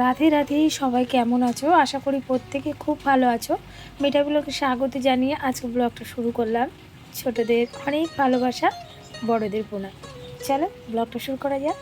রাধে রাধে, সবাই কেমন আছো? আশা করি প্রত্যেকে খুব ভালো আছো। মেটা ব্লগে স্বাগত জানিয়ে আজকে ব্লগটা শুরু করলাম। ছোটদের অনেক ভালোবাসা, বড়দের প্রণাম চলো, ব্লগটা শুরু করা যাক।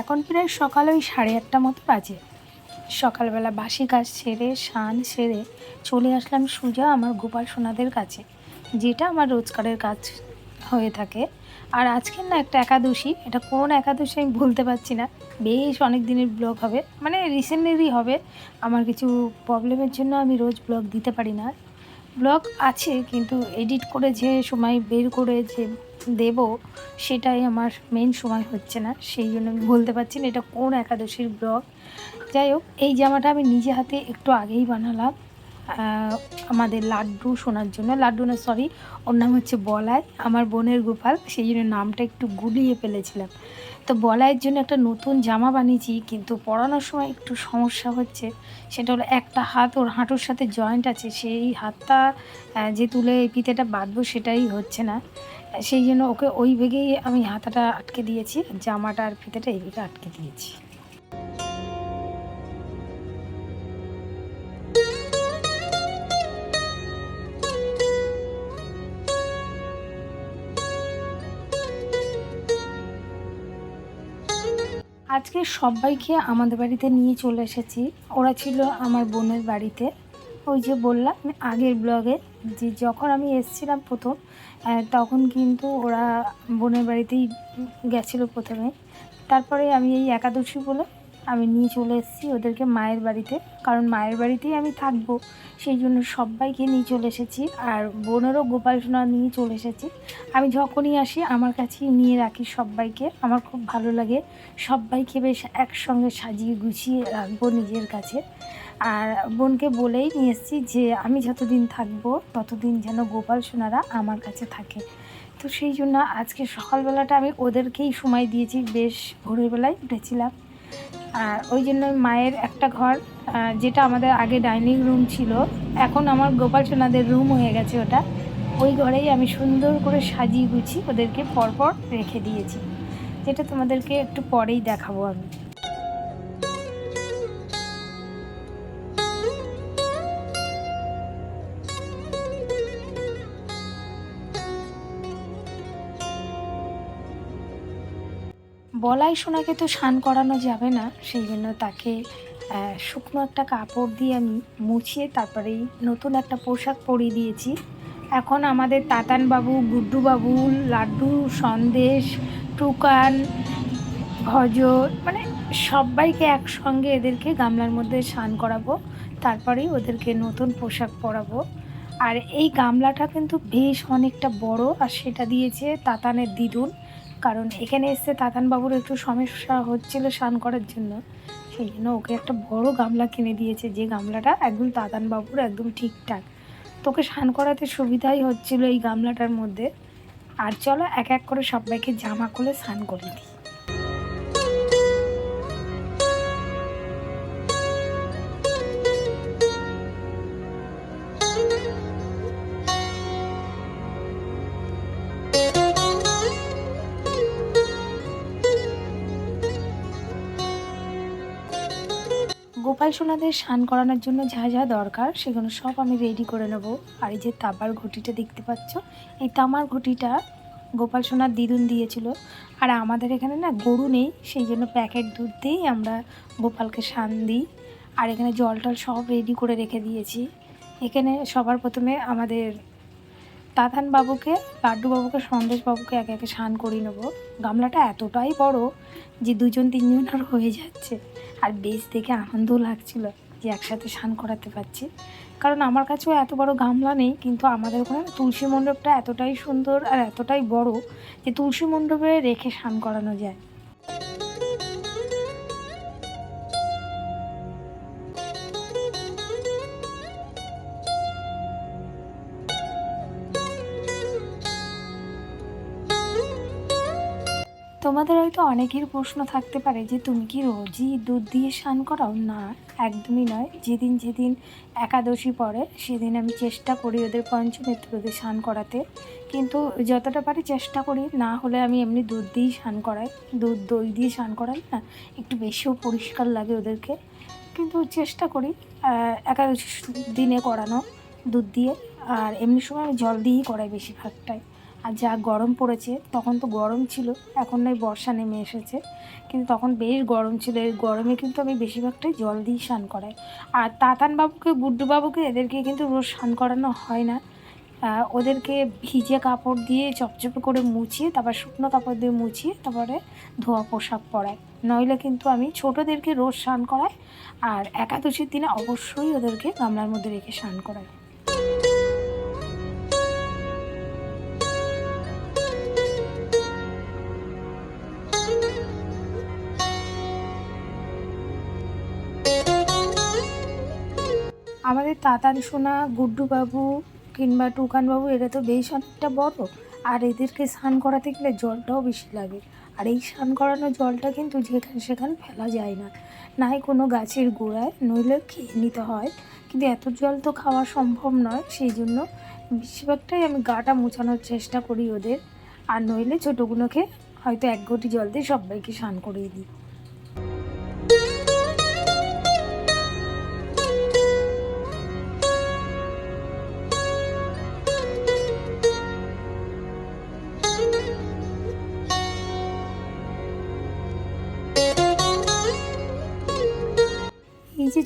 এখন প্রায় সকাল ওই সাড়ে আটটা মতো বাজে। সকালবেলা বাসি কাজ সেরে, স্নান সেরে চলে আসলাম সোজা আমার গোপাল সোনাদের কাছে, যেটা আমার রোজগারের কাজ হয়ে থাকে। আর আজকের না একটা একাদশী, এটা কোন একাদশী আমি বলতে পারছি না। বেশ অনেক দিনের ব্লগ হবে মানে রিসেন্টলি হবে। আমার কিছু প্রবলেমের জন্য আমি রোজ ব্লগ দিতে পারি না। ব্লগ আছে, কিন্তু এডিট করে যে সময় বের করে যে দেব, সেটাই আমার মেন সময় হচ্ছে না। সেই জন্য আমি বলতে পারছি না এটা কোন একাদশীর ব্লগ। যাই হোক, এই জামাটা আমি নিজে হাতে একটু আগেই বানালাম। আমাদের লাড্ডু শোনার জন্য। লাড্ডু না সরি ওর নাম হচ্ছে বলায় আমার বোনের গোপাল। সেই জন্য নামটা একটু গুলিয়ে ফেলেছিলাম। তো বলাইয়ের জন্য একটা নতুন জামা বানিয়েছি, কিন্তু পরানোর সময় একটু সমস্যা হচ্ছে। সেটা হলো একটা হাত, ওর হাঁটুর সাথে জয়েন্ট আছে, সেই হাতটা যে তুলে পিতেটা বাঁধবো সেটাই হচ্ছে না। সেই জন্য ওকে ওই ভেগেই আমি হাতাটা আটকে দিয়েছি, জামাটা আর ফিতেটা এই আটকে দিয়েছি। আজকে সবাইকে আমাদের বাড়িতে নিয়ে চলে এসেছি। ওরা ছিল আমার বোনের বাড়িতে। ওই যে বললাম আগের ব্লগে যে যখন আমি এসেছিলাম প্রথম তখন কিন্তু ওরা বোনের বাড়িতেই গেছিল প্রথমে। তারপরে আমি এই একাদশী বলে আমি নিয়ে চলে এসেছি ওদেরকে মায়ের বাড়িতে। কারণ মায়ের বাড়িতেই আমি থাকব। সেই জন্য সবাইকে নিয়ে চলে এসেছি। আর বোনেরও গোপাল সোনা নিয়ে চলে এসেছি। আমি যখনই আসি, আমার কাছেই নিয়ে রাখি সবাইকে। আমার খুব ভালো লাগে। সবাইকে বেশ একসঙ্গে সাজিয়ে গুছিয়ে রাখব নিজের কাছে। আর বোনকে বলেই নিয়ে এসেছি যে, আমি যতদিন থাকব, ততদিন যেন গোপাল সোনারা আমার কাছে থাকে। তো সেই জন্য আজকে সকালবেলাটা আমি ওদেরকেই সময় দিয়েছি। বেশ ভোরবেলায় উঠেছিলাম। ওই জন্য মায়ের একটা ঘর যেটা আমাদের আগে ডাইনিং রুম ছিল। এখন আমার গোপাল সোনাদের রুম হয়ে গেছে ওটা। ওই ঘরেই আমি সুন্দর করে সাজিয়ে গুছি ওদেরকে পরপর রেখে দিয়েছি। যেটা তোমাদেরকে একটু পরেই দেখাবো আমি। বলাই সোনাকে তো স্নান করানো যাবে না সেই জন্য তাকে শুকনো একটা কাপড় দিয়ে আমি মুছিয়ে তারপরেই নতুন একটা পোশাক পরিয়ে দিয়েছি। এখন আমাদের তাতান বাবু গুড্ডু বাবু লাড্ডু, সন্দেশ, টুকান ভজ মানে সবাইকে একসঙ্গে এদেরকে গামলার মধ্যে স্নান করাবো তারপরেই ওদেরকে নতুন পোশাক পরাবো। আর এই গামলাটা কিন্তু বেশ অনেকটা বড়, আর সেটা দিয়েছে তাতানের দিদুন। কারণ এখানে এসে তাতান বাবুর একটু সমস্যা হচ্ছিল স্নান করার জন্য। সেই জন্য ওকে একটা বড় গামলা কিনে দিয়েছে। যে গামলাটা একদম তাতান বাবুর একদম ঠিকঠাক। তোকে স্নান করাতে সুবিধাই হচ্ছিল এই গামলাটার মধ্যে। আর চলো এক এক করে সবাইকে জামা খুলে স্নান করে দিই। গোপাল সোনাদের স্নান করানোর জন্য যা যা দরকার, সেগুলো সব আমি রেডি করে নেব। আর এই যে তামার ঘটিটা দেখতে পাচ্ছ, এই তামার ঘটিটা গোপাল সোনার দিদুন দিয়েছিল। আর আমাদের এখানে না গরু নেই, সেই জন্য প্যাকেট দুধ দিয়েই আমরা গোপালকে স্নান দিই। আর এখানে জল টল সব রেডি করে রেখে দিয়েছি। এখানে সবার প্রথমে আমাদের তাতান বাবুকে লাড্ডু বাবুকে সন্দেশ বাবুকে একে একে স্নান করিয়ে নেব। গামলাটা এতটাই বড় যে দুজন তিনজন আর হয়ে যাচ্ছে। আর বেশ দেখে আনন্দ লাগছিল যে একসাথে স্নান করাতে পারছি। কারণ আমার কাছেও এত বড় গামলা নেই, কিন্তু আমাদের ওখানে তুলসী মণ্ডপটা এতটাই সুন্দর আর এতটাই বড় যে তুলসী মণ্ডপে রেখে স্নান করানো যায়। তোমাদের হয়তো অনেকের প্রশ্ন থাকতে পারে যে তুমি কি রোজই দুধ দিয়ে স্নান করাও? না, একদমই নয়। যেদিন যেদিন একাদশী পড়ে, সেদিন আমি চেষ্টা করি ওদের পঞ্চমেত্রদের স্নান করাতে। কিন্তু যতটা পারি চেষ্টা করি, না হলে আমি এমনি দুধ দিয়েই স্নান করাই। দুধ, দই দিয়ে স্নান করাই, না, একটু বেশিও পরিষ্কার লাগে ওদেরকে। কিন্তু চেষ্টা করি একাদশী দিনে করানো দুধ দিয়ে। আর এমনি সময় আমি জল দিয়েই করাই বেশিরভাগটাই। আর যা গরম পড়েছে, তখন তো গরম ছিল, এখন নয় বর্ষা নেমে এসেছে। কিন্তু তখন বেশ গরম ছিল, এই গরমে কিন্তু আমি বেশিরভাগটাই জল দিয়ে স্নান করাই। আর তাতান বাবুকে গুড্ডু বাবুকে এদেরকে কিন্তু রোজ স্নান করানো হয় না। ওদেরকে ভিজে কাপড় দিয়ে চপচপে করে মুছিয়ে, তারপর শুকনো কাপড় দিয়ে মুছিয়ে, তারপরে ধোয়া পোশাক পরাই। নইলে কিন্তু আমি ছোটোদেরকে রোজ স্নান করাই, আর একাদশীর দিনে অবশ্যই ওদেরকে গামলার মধ্যে রেখে স্নান করাই। আমাদের তাতান সোনা গুড্ডু বাবু কিংবা টুকান বাবু এরা তো বেশ অনেকটা বড়। আর এদেরকে স্নান করাতে গেলে জলটাও বেশি লাগে। আর এই স্নান করানো জলটা কিন্তু যেখানে সেখানে ফেলা যায় না। নাই কোনো গাছের গোড়ায়, নইলে খেয়ে নিতে হয়। কিন্তু এত জল তো খাওয়া সম্ভব নয়, সেই জন্য বেশিরভাগটাই আমি গাটা মোছানোর চেষ্টা করি ওদের। আর নইলে ছোটোগুলোকে হয়তো এক ঘটি জল দিয়ে সবাইকে স্নান করিয়ে দিই।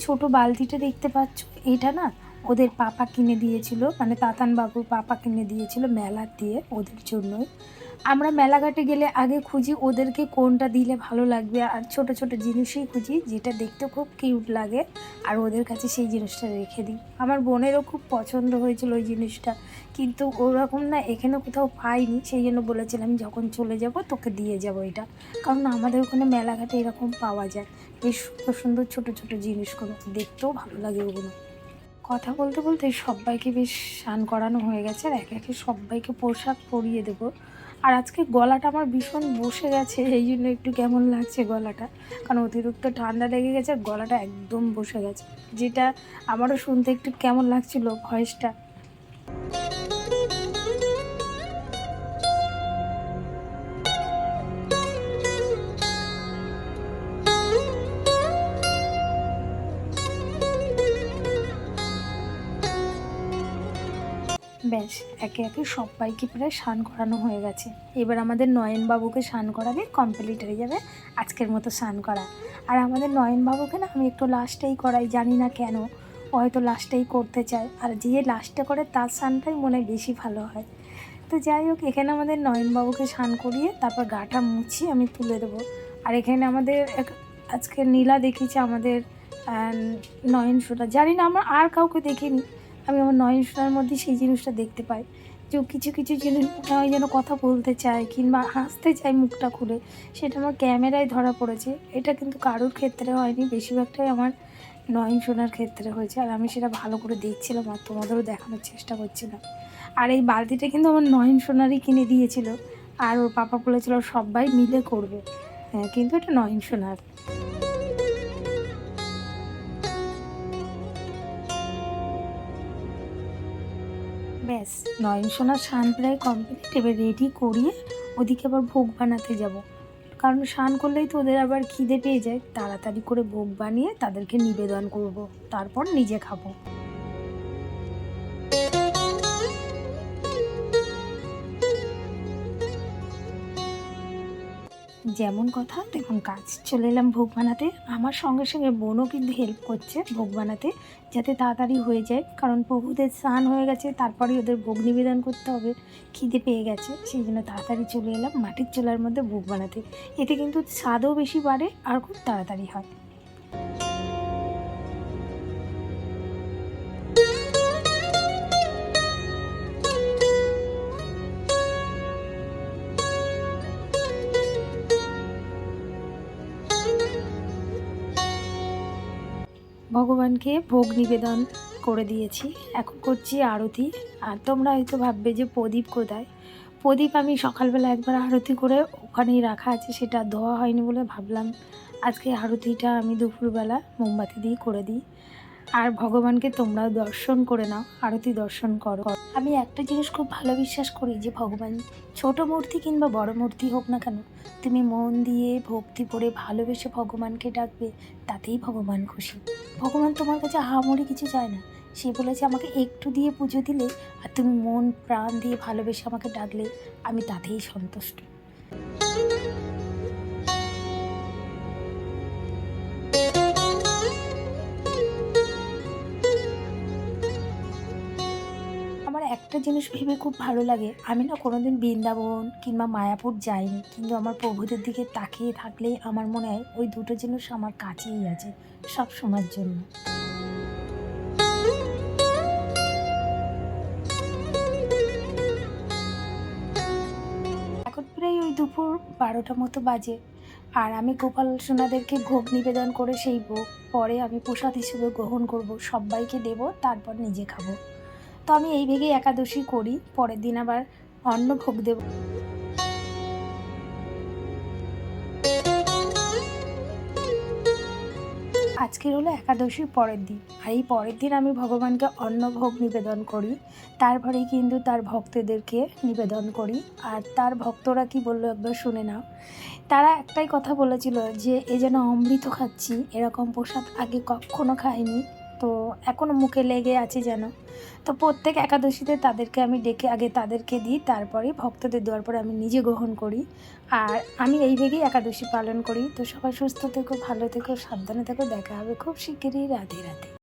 ছোট বালতিটা দেখতে পাচ্ছ? এটা না ওদের পাপা কিনে দিয়েছিল মানে তাতান বাবুর পাপা কিনে দিয়েছিল মেলা দিয়ে ওদের জন্যই। আমরা মেলাঘাটে গেলে আগে খুঁজি ওদেরকে কোনটা দিলে ভালো লাগবে আর ছোট ছোট জিনিসই খুঁজি যেটা দেখতে খুব কিউট লাগে আর ওদের কাছে সেই জিনিসটা রেখে দিই। আমার বোনেরও খুব পছন্দ হয়েছিল ওই জিনিসটা কিন্তু ওরকম না এখানে কোথাও পাইনি সেই জন্য বলেছিলাম যখন চলে যাব তোকে দিয়ে যাব এটা। কারণ আমাদের ওখানে মেলাঘাটে এরকম পাওয়া যায়। বেশ সুন্দর সুন্দর ছোটো ছোটো জিনিসগুলো দেখতেও ভালো লাগে ওগুলো। কথা বলতে বলতে সবাইকে বেশ স্নান করানো হয়ে গেছে আর একে একে সবাইকে পোশাক পরিয়ে দেবো। আর আজকে গলাটা আমার ভীষণ বসে গেছে, এই জন্য একটু কেমন লাগছে গলাটা। কারণ অতিরিক্ত ঠান্ডা লেগে গেছে, আর গলাটা একদম বসে গেছে। যেটা আমারও শুনতে একটু কেমন লাগছিল ভয়েসটা। ব্যাস একে একে সবাইকে প্রায় স্নান করানো হয়ে গেছে। এবার আমাদের নয়নবাবুকে স্নান করাবে কমপ্লিট হয়ে যাবে, আজকের মতো স্নান করা। আর আমাদের নয়নবাবুকে না আমি একটু লাস্টেই করাই, জানি না কেন, ও হয়তো লাস্টেই করতে চায়। আর যে লাস্টে করে তার স্নানটাই মনে হয় বেশি ভালো হয়। তো যাই হোক, এখানে আমাদের নয়নবাবুকে স্নান করিয়ে তারপর গাটা মুছিয়ে আমি তুলে দেবো। আর এখানে আমাদের এক- আজকে নীলা দেখিয়েছে আমাদের নয়ন সুরা জানি না, আমরা আর কাউকে দেখিনি। আমি আমার নয়ন সোনার মধ্যে সেই জিনিসটা দেখতে পাই। যে কিছু কিছু জিনিস মনে হয় যেন কথা বলতে চায় কিংবা হাসতে চায় মুখটা খুলে, সেটা আমার ক্যামেরায় ধরা পড়েছে। এটা কিন্তু কারোর ক্ষেত্রে হয়নি, বেশিরভাগটাই আমার নয়ন সোনার ক্ষেত্রে হয়েছে। আর আমি সেটা ভালো করে দেখছিলাম আর তোমাদেরও দেখানোর চেষ্টা করছিলাম। আর এই বালতিটা কিন্তু আমার নয়ন সোনারই কিনে দিয়েছিল। আর ওর পাপা বলেছিল সবাই মিলে করবে। হ্যাঁ কিন্তু এটা নয়ন সোনার। ব্যাস, নয়ন সোনার স্নান প্রায় কমপ্লিট এবার রেডি করিয়ে ওদিকে আবার ভোগ বানাতে যাব। কারণ স্নান করলেই তো ওদের আবার খিদে পেয়ে যায়, তাড়াতাড়ি করে ভোগ বানিয়ে তাদেরকে নিবেদন করব, তারপর নিজে খাব। যেমন কথা, দেখুন কাজ চলে এলাম ভোগ বানাতে। আমার সঙ্গে সঙ্গে বোনও কিন্তু হেল্প করছে ভোগ বানাতে, যাতে তাড়াতাড়ি হয়ে যায়। কারণ প্রভুদের স্নান হয়ে গেছে তারপরে ওদের ভোগ নিবেদন করতে হবে। খিদে পেয়ে গেছে, সেই জন্য তাড়াতাড়ি চলে এলাম মাটির চোলার মধ্যে ভোগ বানাতে। এতে কিন্তু স্বাদও বেশি বাড়ে আর খুব তাড়াতাড়ি হয়। ভগবানকে ভোগ নিবেদন করে দিয়েছি। এখন করছি আরতি। আর তোমরা হয়তো ভাববে যে প্রদীপ কোথায়? প্রদীপ আমি সকালবেলা একবার আরতি করে ওখানেই রাখা আছে, সেটা ধোয়া হয়নি বলে ভাবলাম। আজকে আরতিটা আমি দুপুরবেলা মোমবাতি দিয়ে করে দিই। আর ভগবানকে তোমরা দর্শন করে নাও, আরতি দর্শন করো। আমি একটা জিনিস খুব ভালো বিশ্বাস করি যে ভগবান ছোট মূর্তি কিংবা বড় মূর্তি হোক না কেন, তুমি মন দিয়ে ভক্তি করে ভালোবেসে ভগবানকে ডাকবে, তাতেই ভগবান খুশি। ভগবান তোমার কাছে আহামরি কিছু চায় না। সে বলেছে, আমাকে একটু দিয়ে পুজো দিলে আর তুমি মন, প্রাণ দিয়ে ভালোবেসে আমাকে ডাকলে আমি তাতেই সন্তুষ্ট। একটা জিনিস ভেবে খুব ভালো লাগে। আমি না কোনোদিন বৃন্দাবন কিংবা মায়াপুর যাইনি। কিন্তু আমার প্রভুদের দিকে তাকিয়ে থাকলেই আমার মনে হয় ওই দুটো জিনিস আমার কাছেই আছে, সব সময়ের জন্য। এখন প্রায় ওই দুপুর বারোটা মতো বাজে। আর আমি গোপাল সোনাদেরকে ভোগ নিবেদন করে সেই ভোগ, পরে আমি প্রসাদ হিসেবে গ্রহণ করব, সবাইকে দেব, তারপর নিজে খাব। তো আমি এই ভেগে একাদশী করি, পরের দিন আবার অন্ন ভোগ দেব। আজকের হলো একাদশীর পরের দিন, আর এই পরের দিন আমি ভগবানকে অন্ন ভোগ নিবেদন করি। তারপরেই কিন্তু তার ভক্তদেরকে নিবেদন করি। আর তার ভক্তরা কি বলল একবার শুনে নাও। তারা একটাই কথা বলেছিল যে, এ যেন অমৃত খাচ্ছি, এরকম প্রসাদ আগে কখনো খাইনি। তো এখনও মুখে লেগে আছে যেন। তো প্রত্যেক একাদশীতে তাদেরকে আমি ডেকে আগে তাদেরকে দিই, তারপরে ভক্তদের দেওয়ার পরে আমি নিজে গ্রহণ করি। আর আমি এই ভেগেই একাদশী পালন করি। তো সবাই সুস্থ থেকো, ভালো থেকো, সাবধানে থেকো। দেখা হবে খুব শিগগিরই রাধে রাধে।